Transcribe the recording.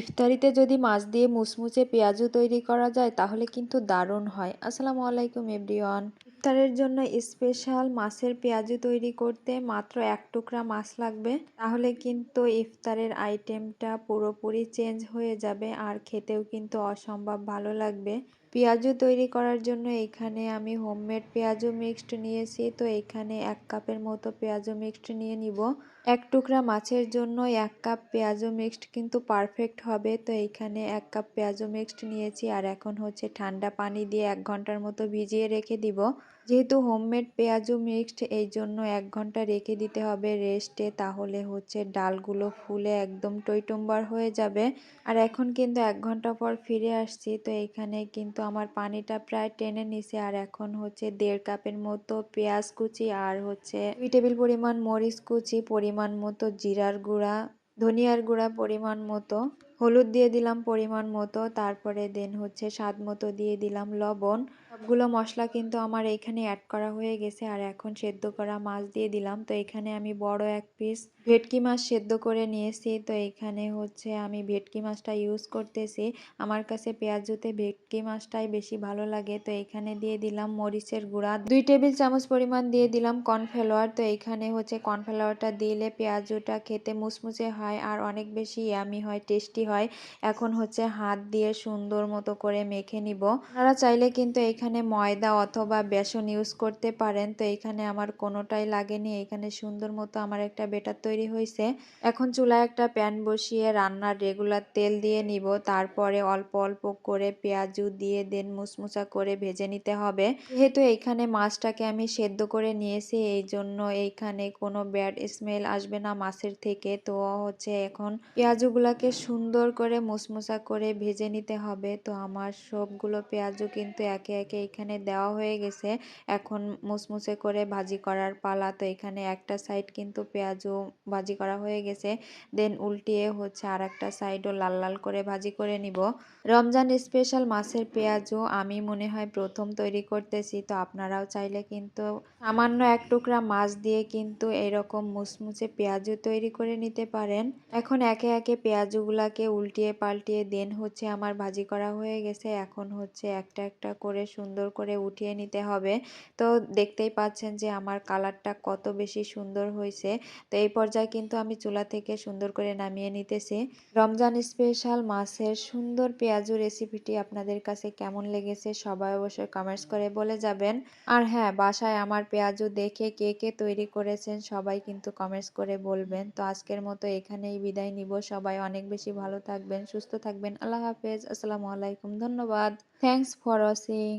ইফতারিতে যদি মাছ দিয়ে মুচমুচে পেঁয়াজও তৈরি করা যায়, তাহলে কিন্তু দারুণ হয়। আসসালামু আলাইকুম, এভরিওয়ান। ইফতারের জন্য স্পেশাল মাছের পেঁয়াজু তৈরি করতে মাত্র এক টুকরা মাছ লাগবে। তাহলে কিন্তু ইফতারের আইটেমটা পুরোপুরি চেঞ্জ হয়ে যাবে, আর খেতেও কিন্তু অসম্ভব ভালো লাগবে। পেঁয়াজু তৈরি করার জন্য এখানে আমি হোমমেড পেঁয়াজু মিক্সড নিয়েছি। তো এখানে এক কাপের মতো পেঁয়াজু মিক্সড নিয়ে নিব। এক টুকরা মাছের জন্য এক কাপ পেঁয়াজু মিক্সড কিন্তু পারফেক্ট হবে। তো এখানে এক কাপ পেঁয়াজু মিক্সড নিয়েছি। আর এখন হচ্ছে ঠান্ডা পানি দিয়ে এক ঘণ্টার মতো ভিজিয়ে রেখে দিব। যেহেতু হোমমেড পেঁয়াজু মিক্সড, এই জন্য এক ঘণ্টা রেখে দিতে হবে রেস্টে, তাহলে হচ্ছে ডালগুলো ফুলে একদম টইটম্বার হয়ে যাবে। আর এখন কিন্তু এক ঘণ্টা পর ফিরে আসছি, তো এখানে কিন্তু আমার পানিটা প্রায় টেনে নিছে। আর এখন হচ্ছে দেড় কাপের মতো পেঁয়াজ কুচি আর হচ্ছে দুই টেবিল পরিমাণ মরিচ কুচি, পরিমাণ মতো জিরার গুঁড়া, ধনিয়ার গুঁড়া পরিমাণ মতো। হলুদ দিয়ে দিলাম পরিমাণ মতো, তারপরে দেন হচ্ছে স্বাদ মতো দিয়ে দিলাম লবণ। সবগুলো মশলা কিন্তু আমার এখানে অ্যাড করা হয়ে গেছে আর এখন সেদ্ধ করা মাছ দিয়ে দিলাম। তো এখানে আমি বড় এক পিস ভেটকি মাছ সেদ্ধ করে নিয়েছি। তো এখানে হচ্ছে আমি ভেটকি মাছটা ইউজ করতেছি। আমার কাছে পেঁয়াজুতে ভেটকি মাছটাই বেশি ভালো লাগে। তো এখানে দিয়ে দিলাম মরিচের গুঁড়া। দুই টেবিল চামচ পরিমাণ দিয়ে দিলাম কর্নফ্লাওয়ার। তো এখানে হচ্ছে কর্নফ্লাওয়ারটা দিলে পেঁয়াজুটা খেতে মুচমুচে হয় আর অনেক বেশি ইয়ামি হয় টেস্টি হয়। এখন হচ্ছে হাত দিয়ে সুন্দর মতো করে মেখে নিব। আপনারা চাইলে কিন্তু এখানে ময়দা অথবা বেসন ইউজ করতে পারেন। তো এখানে আমার কোনোটাই লাগেনি। এখানে সুন্দর মতো আমার একটা বেটার তৈরি হয়েছে এখন চুলায় একটা প্যান বসিয়ে রান্নার রেগুলার তেল দিয়ে নিব। তারপরে অল্প অল্প করে পেঁয়াজু দিয়ে দেন মুসমুসা করে ভেজে নিতে হবে। যেহেতু এইখানে মাছটাকে আমি সেদ্ধ করে নিয়েছি, এই জন্য এইখানে কোনো ব্যাড স্মেল আসবে না মাছের থেকে। তো হচ্ছে এখন পেঁয়াজুগুলাকে সুন্দর করে মুসমুসা করে ভেজে নিতে হবে। তো আমার সবগুলো পেঁয়াজও কিন্তু একে একে এখানে দেওয়া হয়ে গেছে। এখন মুসমুসে করে ভাজি করার পালা। তো এখানে একটা সাইড কিন্তু পেঁয়াজও ভাজি করা হয়ে গেছে। দেন উল্টিয়ে হচ্ছে আর একটা সাইডও লাল লাল করে ভাজি করে নিব। রমজান স্পেশাল মাছের পেঁয়াজও আমি মনে হয় প্রথম তৈরি করতেছি। তো আপনারাও চাইলে কিন্তু সামান্য এক টুকরা মাছ দিয়ে কিন্তু এরকম মুসমুসে পেঁয়াজও তৈরি করে নিতে পারেন। এখন একে একে পেঁয়াজগুলাকে উল্টিয়ে পাল্টিয়ে দেন হচ্ছে আমার ভাজি করা হয়ে গেছে। এখন হচ্ছে একটা একটা করে সুন্দর করে উঠিয়ে নিতে হবে। তো দেখতেই পাচ্ছেন যে আমার কালারটা কত বেশি সুন্দর হয়েছে। তো এই পর্যায়ে কিন্তু আমি চুলা থেকে সুন্দর করে নামিয়ে নিতেছি। রমজান স্পেশাল মাছের সুন্দর পেঁয়াজু রেসিপিটি আপনাদের কাছে কেমন লেগেছে সবাই অবশ্যই কমেন্টস করে বলে যাবেন। আর হ্যাঁ বাসায় আমার পেঁয়াজু দেখে কে কে তৈরি করেছেন সবাই কিন্তু কমেন্টস করে বলবেন। তো আজকের মতো এখানেই বিদায় নিব। সবাই অনেক বেশি ভালো থাকবেন সুস্থ থাকবেন। আল্লাহ হাফেজ। আসসালামু আলাইকুম। ধন্যবাদ। Thanks for watching